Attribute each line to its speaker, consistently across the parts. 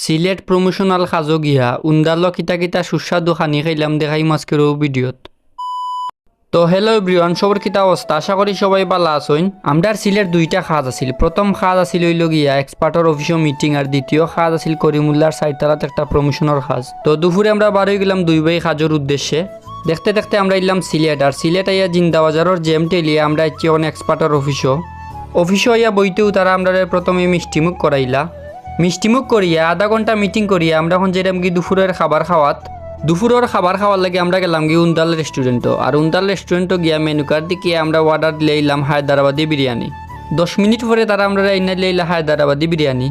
Speaker 1: Sylhet promotional সাজো গিয়া উন্দাল কিতা কিতা সুস্বাদু খানি খাইলাম দেখাই মাস্কেরও ভিডিওত তো হ্যালো এভরিওয়ান সবর কিতা অবস্থা আশা করি সবাই ভালো আছেন আমরার সিলেট দুইটা খাজ আছিল প্রথম খাজ আছিল হইল গিয়া এক্সপার্টর অফিসও মিটিং আর দ্বিতীয় খাজ আছিল করিমুল্লার সাইতালাত একটা প্রমোশনের খাজ তো দুপুরে আমরা হয়ে গেলাম দুই ভাই খাজর উদ্দেশ্যে দেখতে দেখতে আমরা এলাম সিলেট আর সিলেট আইয়া জিন্দাবাজারের জেম টেলিয়ে আমরা ইচ্ছি এক্সপার্টর অফিসও অফিসও আইয়া বইতেও তারা আমরা প্রথমে মিষ্টিমুখ করাইলা মিষ্টিমুখ করিয়া, আধা ঘণ্টা মিটিং করিয়া আমরা এখন যেরকম কি দুপুরের খাবার খাওয়াত, দুপুরের খাবার খাওয়ার লাগে আমরা গেলাম কি উন্তাল রেস্টুরেন্টও আর উন্তাল রেস্টুরেন্টও গিয়া মেনু কার্ড দিকে আমরা অর্ডার দিলে এলাম হায়দ্রাবাদি বিরিয়ানি। দশ মিনিট পরে তারা আমরা এনে লইলা হায়দ্রাবাদি বিরিয়ানি।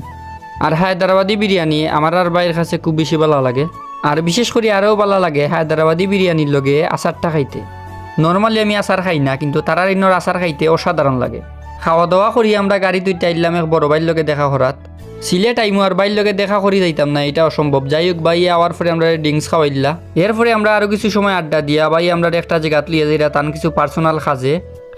Speaker 1: আর হায়দ্রাবাদি বিরিয়ানি আমার আর বাইরের কাছে খুব বেশি ভালো লাগে। আর বিশেষ করে আরও ভালো লাগে হায়দ্রাবাদি বিরিয়ানির লগে আচারটা খাইতে। নর্মালি আমি আচার খাই না, কিন্তু তারার ইনোর আচার খাইতে অসাধারণ লাগে। খাওয়া দাওয়া করি আমরা গাড়ি দুইটা আইলাম এক বড় ভাইয়ের লগে দেখা করাত সিলেট আইমু আর বাইর লগে দেখা করি যাইতাম না, এটা অসম্ভব। যাই হোক ভাই, আওয়ার পরে আমরা ড্রিঙ্কস খাওয়াইলা। এরপরে আমরা আরও কিছু সময় আড্ডা দিয়া ভাই, আমরা একটা জায়গাত লিয়ে যাই তান কিছু পার্সোনাল কাজে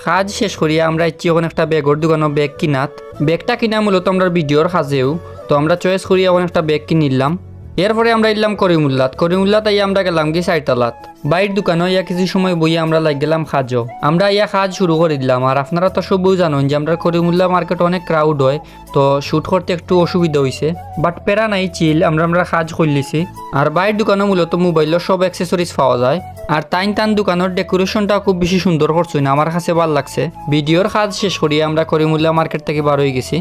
Speaker 1: কাজ শেষ করিয়া আমরা ইচ্ছি ওখানে একটা ব্যাগর দোকানও ব্যাগ কিনাত। ব্যাগটা কিনা মূলত আমরা ভিডিওর কাজেও তো আমরা চয়েস করিয়া ওখানে একটা ব্যাগ কিনিলাম। এরপরে আমরা এলাম করিমুল্লাত। করিমুল্লাত আইয়া আমরা গেলাম কি চারতলাত বাইর দোকানে ইয়া কিছু সময় বইয়া আমরা লাগ গেলাম খাজও আমরা ইয়া কাজ শুরু করে দিলাম। আর আপনারা তো সবই জানেন যে আমরা করিমুল্লা মার্কেট অনেক ক্রাউড হয়, তো শ্যুট করতে একটু অসুবিধা হয়েছে বাট পেরা নাই চিল আমরা আমরা কাজ করলিছি আর বাইর দোকানে মূলত মোবাইলের সব অ্যাক্সেসরিজ পাওয়া যায়। আর তাইন তান দোকানের ডেকোরেশনটা খুব বেশি সুন্দর করছেন আমার কাছে ভালো লাগছে। ভিডিওর কাজ শেষ করিয়া আমরা করিমুল্লা মার্কেট থেকে বার হয়ে গেছি।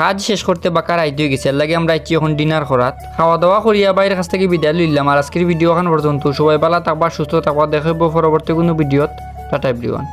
Speaker 1: কাজ শেষ করতে বাকার আইতে হয়ে গেছে লাগে আমরা আইছি এখন ডিনার করাত। খাওয়া দাওয়া করিয়া বাইরের কাছ থেকে বিদায় লইলাম। আর আজকের ভিডিও এখন পর্যন্ত। সবাই ভালো থাকবা, সুস্থ থাকবা। দেখাবো পরবর্তী কোনো ভিডিওত টাটা এভরিওয়ান